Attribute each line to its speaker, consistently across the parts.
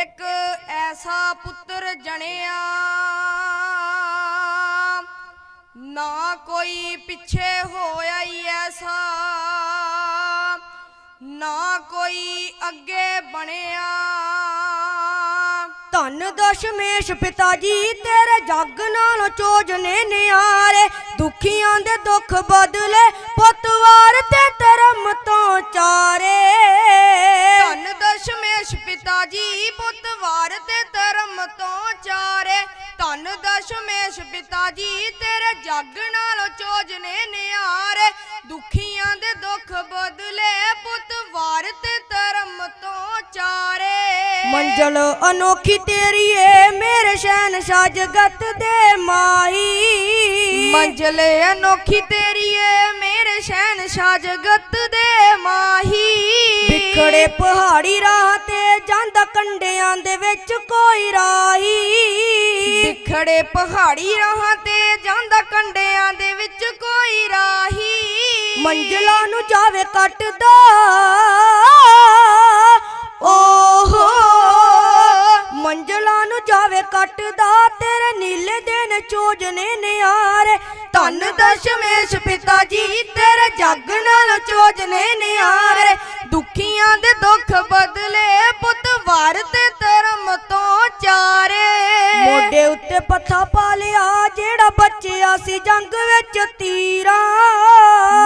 Speaker 1: ਇੱਕ ਐਸਾ ਪੁੱਤਰ ਜਣਿਆ ਨਾ ਕੋਈ ਪਿੱਛੇ ਹੋਇਆ ਈ ਐਸਾ, ਨਾ ਕੋਈ ਅੱਗੇ ਬਣਿਆ।
Speaker 2: ਧੰਨ ਦਸ਼ਮੇਸ਼ ਪਿਤਾ ਜੀ, ਤੇਰੇ ਜੱਗ ਨਾਲ ਨਾਲੋਂ ਚੋਜਨੇ ਨਿਆਰੇ, ਦੁਖੀਆਂ ਦੇ ਦੁੱਖ ਬਦਲੇ ਪੁੱਤਵਾਰ
Speaker 1: ਦਸ਼ਮੇਸ਼ ਪਿਤਾ ਜੀ ਤੇਰੇ ਜੱਗ ਨਾਲ ਚੋਜਨੇ ਨਿਆਰੇ। ਦੁਖੀਆਂ ਦੇ ਦੁੱਖ ਬਦਲੇ ਪੁੱਤ ਵਾਰ ਤੇ ਧਰਮ ਤੋਂ ਚਾਰੇ।
Speaker 2: ਮੰਜ਼ਲ ਅਨੋਖੀ ਤੇਰੀ ਏ ਮੇਰੇ ਸ਼ਹਿਨਸ਼ਾਹ ਜਗਤ ਦੇ ਮਾਈ
Speaker 1: ਮੰਜ਼ਲ ਅਨੋਖੀ ਤੇਰੀ ਏ ਮੇਰੇ ਸ਼ਹਿਨਸ਼ਾਹ ਜਗਤ ਦੇ ਮਾਹੀ।
Speaker 2: ਵਿਖੜੇ ਪਹਾੜੀ ਰਾਹ ਤੇ ਜਾਂਦਾ ਕੰਡਿਆਂ ਦੇ ਵਿੱਚ ਕੋਈ ਰਾਹੀ।
Speaker 1: ਵਿਖੜੇ ਪਹਾੜੀ ਰਾਹਾਂ ਤੇ ਜਾਂਦਾ ਕੰਡਿਆਂ ਦੇ ਵਿੱਚ ਕੋਈ ਰਾਹੀ।
Speaker 2: ਮੰਜ਼ਲਾਂ ਨੂੰ ਜਾਵੇ ਕੱਟਦਾ। ਓਹੋ, ਮੰਜ਼ਲਾਂ ਨੂੰ ਜਾਵੇ ਕੱਟਦਾ। ਤੇਰੇ ਨੀਲੇ ਦਿਨ ਚੋਜਨੇ ਨਿਆਰੇ। ਧੰਨ ਦਸ਼ਮੇਸ਼ ਪਿਤਾ ਜੀ, ਤੇਰੇ ਜੱਗ ਨਾਲ ਚੋਜਨੇ ਨਿਆਰੇ।
Speaker 1: ਦੁਖੀਆਂ ਦੇ ਦੁੱਖ ਬਦਲੇ ਪੁੱਤ ਵਾਰ ਤੇ
Speaker 2: ਮੋਢੇ ਉੱਤੇ ਪੱਥਾ ਪਾ ਲਿਆ ਜਿਹੜਾ ਬੱਚਿਆ ਸੀ ਜੰਗ ਵਿੱਚ ਤੀਰਾਂ।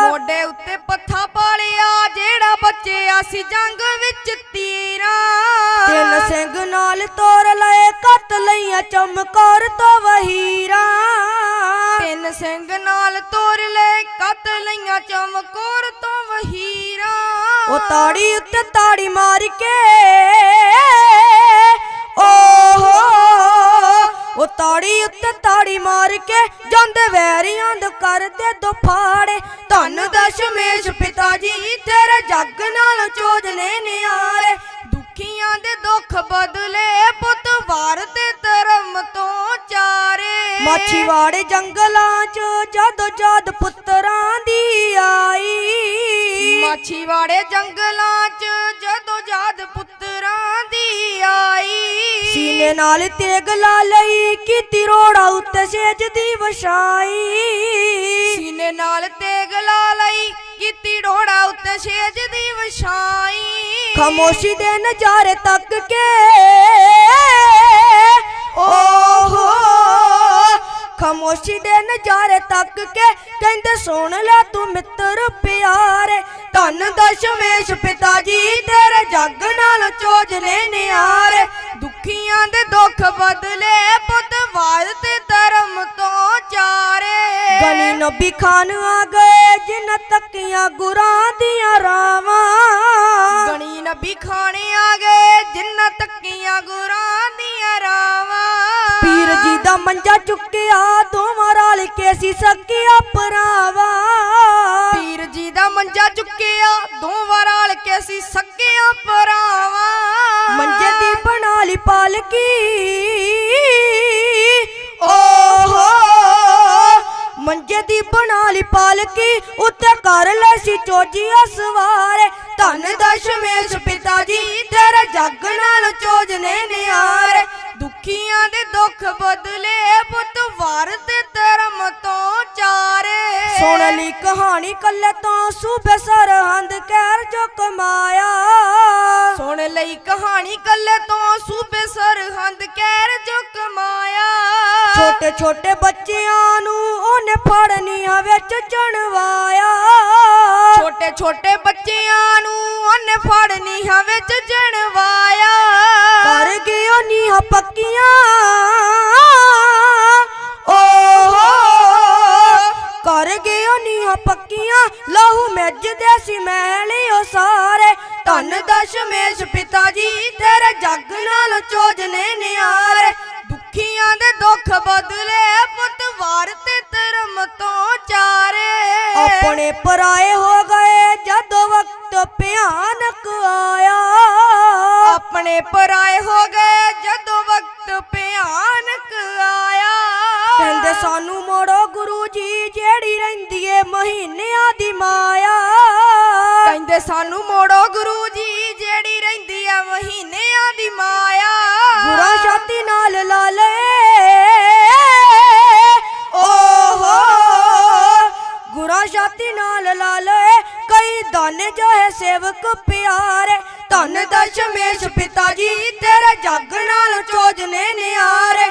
Speaker 1: ਮੋਢੇ ਉੱਤੇ ਪੱਥਾ ਪਾਲਿਆ ਜਿਹੜਾ ਬੱਚਿਆ ਸੀ ਜੰਗ ਵਿੱਚ ਤੀਰਾਂ।
Speaker 2: ਤਿੰਨ ਸਿੰਘ ਨਾਲ ਤੋਰ ਲਏ ਕੱਤ ਲਈਆਂ ਚਮਕੌਰ ਤੋਂ ਵਹੀਰਾਂ।
Speaker 1: ਤਿੰਨ ਸਿੰਘ ਨਾਲ ਤੋਰ ਲੈ ਕੱਤ ਲਈਆਂ ਚਮਕੌਰ ਤੋਂ ਵਹੀਰਾਂ।
Speaker 2: ਉਹ ਤਾੜੀ ਉੱਤੇ ਤਾੜੀ ਮਾਰ ਕੇ ਓਹੋ ਉਹ ਤਾੜੀ ਉੱਤੇ ਤਾੜੀ ਮਾਰ ਕੇ ਜਾਂਦੇ ਵੈਰੀਆਂ ਦੇ ਕਰਦੇ ਦੋ ਧੰਨ ਦਸ਼ਮੇਸ਼ ਪਿਤਾ ਜੀ, ਤੇਰੇ ਜੱਗ ਨਾਲ ਚੋਜਨੇ ਨਿਆਰੇ।
Speaker 1: ਦੁਖੀਆਂ ਦੇ ਦੁੱਖ ਬਦਲੇ ਪੁੱਤ ਵਾਰ ਤੇ ਧਰਮ ਤੋਂ ਚਾਰੇ।
Speaker 2: ਮਾਛੀਵਾੜੇ ਜੰਗਲਾਂ 'ਚ ਜਦੋਂ ਜਦ ਪੁੱਤਰਾਂ ਦੀ ਆਈ।
Speaker 1: ਮਾਛੀਵਾੜੇ ਜੰਗਲਾਂ 'ਚ ਜਦੋਂ ਜਦ ਪੁੱਤਰਾਂ ਦੀ ਆਈ।
Speaker 2: ਸੀਨੇ ਨਾਲ ਤੇਗ ਲਾ ਲਈ ਕੀਤੀ ਰੋੜਾ ਉੱਤੇ ਸੇਜ ਦੀ ਵਛਾਈ
Speaker 1: ਸੀਨੇ ਨਾਲ ਤੇਗ ਲਾ ਲਈ ਕੀਤੀ ਢੋੜਾ ਉੱਤੇ ਛੇਜ ਦੀ ਵਿਛਾਈ
Speaker 2: ਖਾਮੋਸ਼ੀ ਦੇ ਨਜ਼ਾਰੇ ਤੱਕ ਕੇ ਖਾਮੋਸ਼ੀ ਦੇ ਨਜ਼ਾਰੇ ਤੱਕ ਕੇ ਕਹਿੰਦੇ ਸੁਣ ਲੈ ਤੂੰ ਮਿੱਤਰ ਪਿਆਰੇ ਧੰਨ ਦਸ਼ਮੇਸ਼ ਪਿਤਾ ਜੀ ਤੇਰੇ ਜੱਗ ਨਾਲ ਚੋਜਨੇ ਨਿਆਰੇ
Speaker 1: ਦੁਖੀਆਂ ਦੇ ਦੁੱਖ ਬਦਲੇ ਪੁੱਤ ਵਾਰ ਤੇ ਧਰਮ ਤੋਂ ਚਾਰੇ।
Speaker 2: ਗਨੀ ਨਬੀ ਖਾਨ ਆ ਗਏ ਜਿਨ ਤੱਕੀਆਂ ਗੁਰਾਂ ਦੀਆਂ ਰਾਵਾਂ।
Speaker 1: ਗਣੀ ਨਬੀ ਖਾਣੇ ਆ ਗਏ ਜਿੰਨਾ ਤੱਕੀਆਂ ਗੁਰਾਂ ਦੀਆਂ ਰਾਵਾਂ।
Speaker 2: ਪੀਰ ਜੀ ਦਾ ਮੰਜਾ ਚੁੱਕਿਆ ਦੋਵਾਂ ਰਲ ਕੇ ਸੀ ਸਕਿਆ ਭਰਾਵਾ। ਪਾਲਕੀ ਓਹੋ, ਮੰਜੇ ਦੀ ਬਣਾ ਲਈ ਪਾਲਕੀ, ਉੱਤੇ ਕਰ ਲੈ ਸੀ ਚੋਜੀਆ ਸਵਾਰੇ। ਧੰਨ ਦਸ਼ਮੇਸ਼ ਪਿਤਾ ਜੀ ਤੇਰੇ ਜੱਗ ਨਾਲ ਚੋਜਨੇ ਨਿਆਰੇ।
Speaker 1: ਦੁਖੀਆਂ ਦੇ ਦੁੱਖ ਬਦਲੇ ਪੁੱਤ ਵਾਰ ਤੇ ਧਰਮ ਤੋਂ ਚਾਰੇ।
Speaker 2: ਸੁਣ ਲਈ ਕਹਾਣੀ ਕੱਲੇ ਤੋਂ, ਸੂਬੇ ਸਰਹੰਦ ਕਹਿਰ ਜੋ ਕਮਾਇਆ।
Speaker 1: ਸੁਣ ਲਈ ਕਹਾਣੀ ਕੱਲੇ ਤੋਂ ਸੂਬੇ ਸਰਹੰਦ ਕਹਿਰ ਜੋ ਕਮਾਇਆ
Speaker 2: ਛੋਟੇ ਛੋਟੇ ਬੱਚਿਆਂ ਨੂੰ ਉਹਨੇ ਫੜਨੀਆਂ ਵਿੱਚ ਚਣਵਾਇਆ
Speaker 1: ਛੋਟੇ ਛੋਟੇ ਬੱਚਿਆਂ ਨੂੰ ਉਹਨੇ ਫੜਨੀਆਂ ਵਿੱਚ ਜਣਵਾਇਆ।
Speaker 2: ਕਰ ਗਿਓ ਨੀਹਾਂ ਪੱਕੀਆਂ। ਕਰ ਗਿਓ ਨੀਹਾਂ ਪੱਕੀਆਂ। ਲਹੂ ਮਿੱਜਦੇ ਸੀ ਮਹਿਲਿਓ ਸਾਰੇ। ਧੰਨ ਦਸ਼ਮੇਸ਼ ਪਿਤਾ ਜੀ ਤੇਰੇ ਜੱਗ ਨਾਲ ਚੋਜਨੇ ਨਿਆਰੇ।
Speaker 1: ਦੁਖੀਆਂ ਦੇ ਦੁੱਖ ਬਦਲੇ ਪੁੱਤ ਵਾਰ ਤੇ ਧਰਮ ਤੋਂ ਚਾਰੇ।
Speaker 2: ਆਪਣੇ ਪਰਾਏ ਹੋ ਗਏ ਜਦੋਂ ਵਕਤ ਭਿਆਨਕ ਆਇਆ।
Speaker 1: ਆਪਣੇ ਪਰਾਏ ਹੋ ਗਏ ਜਦੋਂ ਵਕਤ ਭਿਆਨਕ ਆਇਆ।
Speaker 2: ਕਹਿੰਦੇ ਸਾਨੂੰ ਮੋੜੋ ਗੁਰੂ ਜੀ ਜਿਹੜੀ ਰਹਿੰਦੀ ਏ ਮਹੀਨਿਆਂ ਦੀ
Speaker 1: ਕਹਿੰਦੇ ਸਾਨੂੰ ਮੋੜੋ ਗੁਰੂ ਜੀ ਜਿਹੜੀ ਰਹਿੰਦੀ ਆ ਮਹੀਨਿਆਂ ਦੀ ਮਾਇਆ।
Speaker 2: ਗੁਰਾਂ ਛਾਤੀ ਨਾਲ ਲਾ ਲਏ ਓਹੋ। ਗੁਰਾਂ ਛਾਤੀ ਨਾਲ ਲਾ ਲਏ ਕਈ ਦਾਨੇ ਜੋ ਹੈ ਸੇਵਕ ਪਿਆਰੇ। ਧੰਨ ਦਸ਼ਮੇਸ਼ ਪਿਤਾ ਜੀ ਤੇਰੇ ਜੱਗ ਨਾਲ ਚੋਜਨੇ ਨਿਆਰੇ।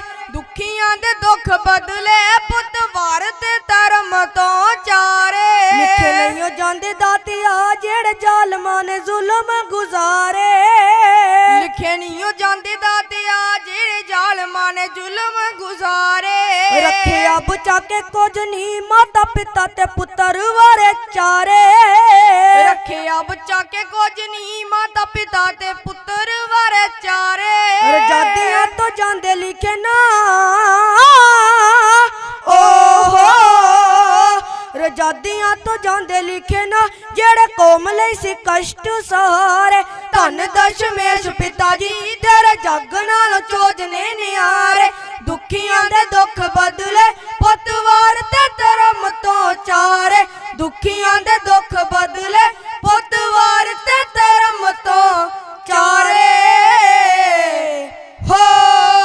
Speaker 1: ਨਹੀਂ ਜਾਂਦੇ ਦਾਤਿਆ ਜਿਹੜੇ ਜ਼ਾਲਮਾਂ ਨੇ ਜ਼ੁਲਮ ਗੁਜ਼ਾਰੇ।
Speaker 2: ਰੱਖਿਆ ਬਚਾ ਕੇ ਕੁਝ ਨਹੀਂ ਮਾਤਾ ਪਿਤਾ ਤੇ ਪੁੱਤਰ ਵਾਰੇ ਚਾਰੇ।
Speaker 1: ਰੱਖਿਆ ਬੱਚਾ ਕੇ ਕੁਝ ਨਹੀਂ ਮਾਤਾ ਪਿਤਾ ਤੇ ਪੁੱਤਰ ਵਾਰੇ ਚਾਰੇ।
Speaker 2: ਰਜਾਦੀਆਂ ਤੋਂ ਜਾਂਦੇ ਲਿਖੇ ਨਾ ਜਾਂਦੇ ਲਿਖੇ ਨਾ, ਜਿਹੜੇ ਕੌਮ ਲਈ ਸੀ ਕਸ਼ਟ ਸਹਾਰੇ ਧੰਨ ਦਸ਼ਮੇਸ਼ ਪਿਤਾ ਜੀ, ਤੇਰੇ ਜੱਗ ਨਾਲ ਚੋਜ ਨਿਆਰੇ। ਦੁਖੀਆਂ ਦੇ ਦੁੱਖ ਬਦਲੇ ਪਤਵਾ